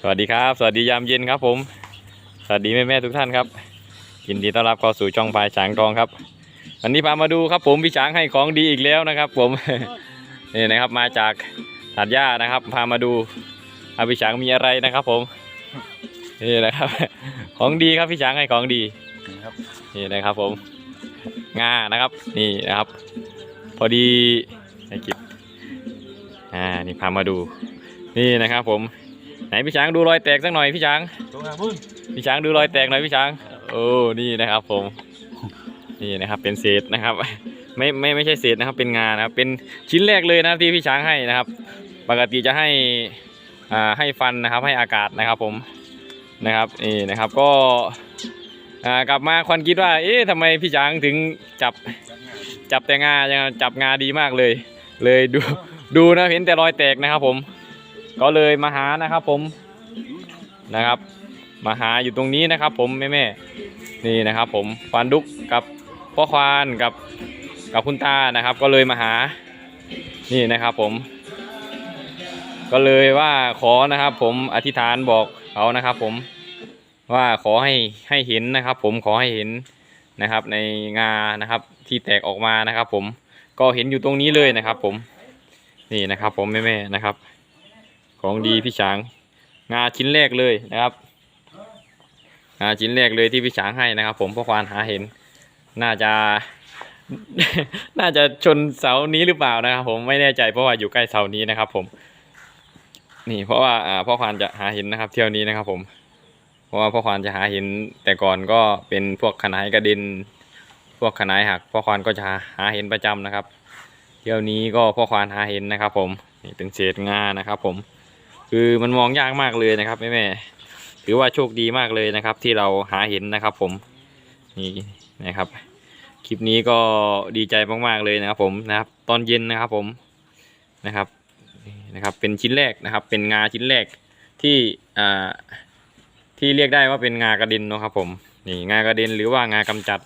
สวัสดีครับ สวัสดียามเย็นครับผม สวัสดีแม่แม่ๆทุกท่านครับ ยินดีต้อนรับเข้าสู่ช่องพายช้างทองครับ วันนี้พามาดูครับผมพี่ช้างให้ของดีอีกแล้วนะครับ ผม นี่นะครับมาจากตัดหญ้านะครับ พามาดูอาพี่ช้างมีอะไรนะครับผม นี่นะครับ ของดีครับพี่ช้างให้ของดีนี่นี่นะครับผมงานะครับ นี่นะครับ พอดีไอ้กิบอ่านี่พามาดู นี่นะครับผม ไหนพี่ช้างดูรอยแตกสักหน่อยพี่ช้าง ตรงไหนพุ่นพี่ช้างดูรอยแตกหน่อยพี่ช้าง โอ้ นี่นะครับผม นี่นะครับเป็นเศษนะครับ ไม่ไม่ไม่ใช่เศษนะครับเป็นงานนะครับ เป็นชิ้นแรกเลยนะครับที่พี่ช้างให้นะครับ ปกติจะให้อ่าให้ฟันนะครับให้อากาศนะครับผมนะครับนี่นะครับก็อ่ากลับมาควันคิดว่า เอ๊ะทำไมพี่ช้างถึงจับจับแต่งายังจับงาดีมากเลย เลยดูดูนะเห็นแต่รอยแตกนะครับผม ก็เลยมาหานะครับผมนะครับ มาหาอยู่ตรงนี้นะครับ ผมแม่แม่ๆนี่นะครับ ผมควานดุกกับพ่อควานกับกับคุณตานะครับ ก็เลยมาหานี่นะครับผม ก็เลยว่าขอนะครับ ผมอธิษฐานบอกเขานะครับ ผมว่าขอให้ให้เห็นนะครับ ผมขอให้เห็นนะครับ ในงานะครับ ที่แตกออกมานะครับ ผมก็เห็นอยู่ตรงนี้เลยนะครับ ผมนี่นะครับ ผมแม่แม่ๆนะครับ ของดีพี่ช้าง งาชิ้นแรกเลยนะครับงาชิ้นแรกเลยที่พี่ช้างให้นะครับ ผมเพราะควานหาเห็น น่าจะ น่าจะชนเสานี้หรือเปล่านะครับ ผมไม่แน่ใจเพราะว่าอยู่ใกล้เสานี้นะครับ ผม นี่เพราะว่าอ่าพ่อควานจะหาเห็นนะครับ เที่ยวนี้นะครับ ผมเพราะว่าพ่อควานจะหาเห็นแต่ก่อนก็เป็นพวกขนายกระเด็นพวกขนายหักพ่อควานก็จะหาหาเห็นประจำนะครับ เที่ยวนี้ก็พ่อควานหาเห็นนะครับ ผมนี่เป็นเศษงานะครับ ผม คือมันมองยากมากเลยนะครับแม่แม่ถือว่าโชคดีมากเลยนะครับ ที่เราหาเห็นนะครับ ผมนี่นะครับ คลิปนี้ก็ดีใจมากๆเลยนะครับ ผมนะครับ ตอนเย็นนะครับผมนะครับนะครับ เป็นชิ้นแรกนะครับ เป็นงาชิ้นแรกที่อ่าที่เรียกได้ว่าเป็นงากระเด็นนะครับ ผมนี่งากระเด็นหรือว่างากำจัด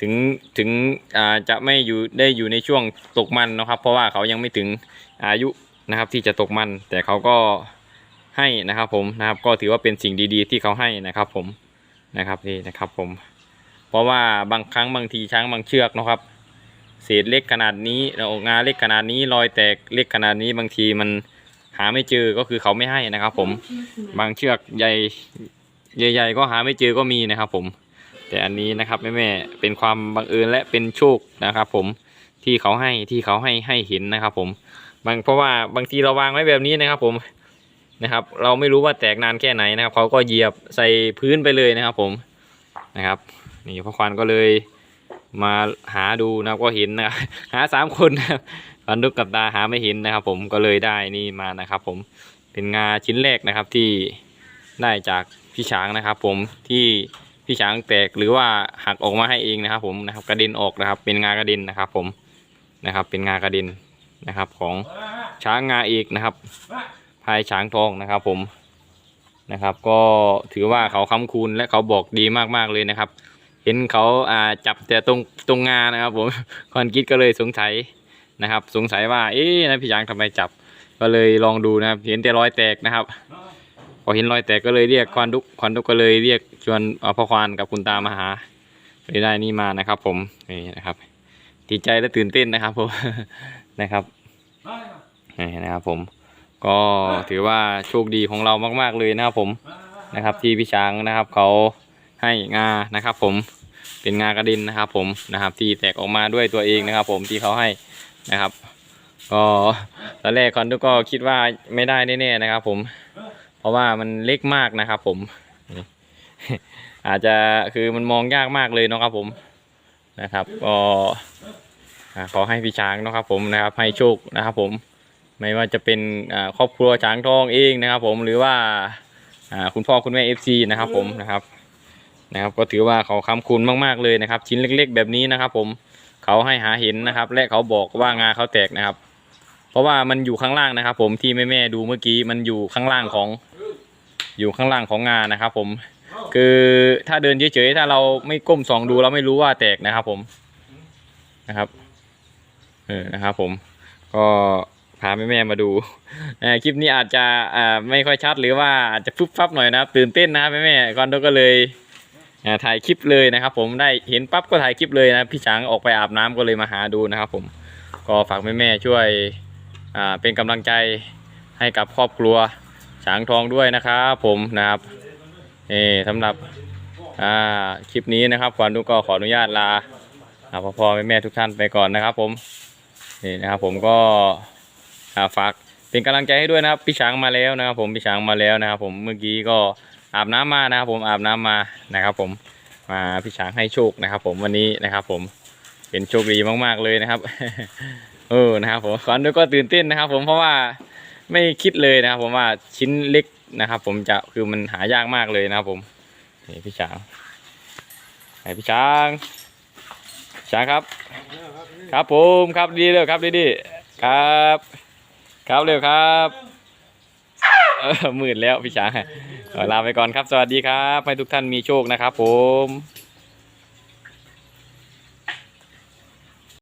ถึงถึงอ่าจะไม่อยู่ได้อยู่ในช่วงตกมันนะครับ เพราะว่าเขายังไม่ถึงอายุ นะครับที่จะตกมัน แต่เขาก็ให้นะครับผมนะครับก็ถือว่าเป็นสิ่งดีๆ ที่เขาให้นะครับผมนะครับนี่นะครับผม เพราะว่าบางครั้งบางทีช้างบางเชือกนะครับ เศษเล็กขนาดนี้เรางาเล็กขนาดนี้รอยแตกเล็กขนาดนี้บางทีมันหาไม่เจอก็คือเขาไม่ให้นะครับ ผมบางเชือกใหญ่ใหญ่ๆก็หาไม่เจอก็มีนะครับ ผม แต่อันนี้นะครับแม่ๆเป็นความบังเอิญและเป็นโชคนะครับ ผมที่เขาให้ที่เขาให้ให้เห็นนะครับ ผม บางเพราะว่าบางทีเราวางไว้แบบนี้นะครับ ผมนะครับ เราไม่รู้ว่าแตกนานแค่ไหนนะครับเขาก็เหยียบใส่พื้นไปเลยนะครับ ผมนะครับ นี่พ่อควานก็เลยมาหาดูนะก็เห็นนะครับหาสามคนนะครับฟันดุกกับตาหาไม่เห็นนะครับ ผมก็เลยได้นี่มานะครับ ผมเป็นงาชิ้นแรกนะครับที่ได้จากพี่ช้างนะครับ ผมที่พี่ช้างแตกหรือว่าหักออกมาให้เองนะครับ ผมนะครับกระเด็นออกนะครับ เป็นงากระเด็นนะครับ ผมนะครับ เป็นงากระเด็น นะครับ ของช้างงาเอกนะครับพายช้างทองนะครับ ผมนะครับ ก็ถือว่าเขาค้ำคูณและเขาบอกดีมากๆเลยนะครับ เห็นเขาอ่าจับแต่ตรงตรงงานะครับ ผมคอนกิดก็เลยสงสัยนะครับ สงสัยว่า เอ๊ะนะพี่ช้างทำไมจับ ก็เลยลองดูนะครับ เห็นแต่รอยแตกนะครับพอเห็นรอยแตกก็เลยเรียกควานดุกควานดุกก็เลยเรียกชวนอาพ่อควานกับคุณตามาหาเลยได้นี่มานะครับ ผมนี่นะครับดีใจและตื่นเต้นนะครับผมนะครับ นี่นะครับผม ก็ถือว่าโชคดีของเรามาก ๆเลยนะครับผมนะครับที่พี่ช้างนะครับเขาให้งานะครับผมเป็นงากระดินนะครับ ผมนะครับ ที่แตกออกมาด้วยตัวเองนะครับ ผมที่เขาให้นะครับ ก็ตอนแรกคอนทุกก็คิดว่าไม่ได้แน่ๆนะครับ ผม เพราะว่ามันเล็กมากนะครับ ผม อาจจะคือมันมองยากมากเลยนะครับ ผมนะครับก็ ขอให้พี่ช้างนะครับผมนะครับให้โชคนะครับผมไม่ว่าจะเป็นครอบครัวช้างทองเองนะครับ ผมหรือว่าอ่าคุณพ่อคุณแม่เอฟซีนะครับผมนะครับนะครับ ก็ถือว่าเขาค้ำคุณมากๆเลยนะครับ ชิ้นเล็ก ๆ แบบนี้นะครับ ผมเขาให้หาเห็นนะครับ และเขาบอกว่างาเขาแตกนะครับ เพราะว่ามันอยู่ข้างล่างนะครับ ผมที่แม่ๆดูเมื่อกี้มันอยู่ข้างล่างของอยู่ข้างล่างของงานะครับ ผมคือถ้าเดินเฉยๆถ้าเราไม่ก้มส่องดูเราไม่รู้ว่าแตกนะครับ ผมนะครับ เออนะครับผมก็พาแม่แม่มาดูอคลิปนี้อาจจะไม่ค่อยชัดหรือว่าอาจจะฟุบฟับหน่อยนะครับตื่นเต้นนะครับแม่แม่ก่อนโดก็เลยถ่ายคลิปเลยนะครับ ผมได้เห็นปั๊บก็ถ่ายคลิปเลยนะพี่ช้างออกไปอาบน้ำก็เลยมาหาดูนะครับ ผมก็ฝากแม่แม่ช่วยเป็นกำลังใจให้กับครอบครัวช้างทองด้วยนะครับผมนะครับเออสำหรับคลิปนี้นะครับก่อนดูก็ขออนุญาตลาอ่าพ่อพ่อแม่แม่ทุกท่านไปก่อนนะครับผม นี่นะครับผมก็าฝากเป็นกำลังใจให้ด้วยนะครับพี่ช้างมาแล้วนะครับ ผมพี่ช้างมาแล้วนะครับ ผมเมื่อกี้ก็อาบน้ำมานะครับ ผมอาบน้ำมานะครับ ผมมาพี่ช้างให้โชคนะครับ ผมวันนี้นะครับ ผมเป็นโชคดีมากๆเลยนะครับเออนะครับผมก่อนด้วยก็ตื่นเต้นนะครับ ผมเพราะว่าไม่คิดเลยนะครับ ผมว่าชิ้นเล็กนะครับ ผมจะคือมันหายากมากเลยนะครับ ผมนี่พี่ช้างไหนพี่ช้าง ช้าครับ ครับผมครับดีเลยครับดีดีครับ ครับเร็วครับเออหมื่นแล้วพี่ช้างลาไปก่อนครับ สวัสดีครับ ให้ทุกท่านมีโชคนะครับผม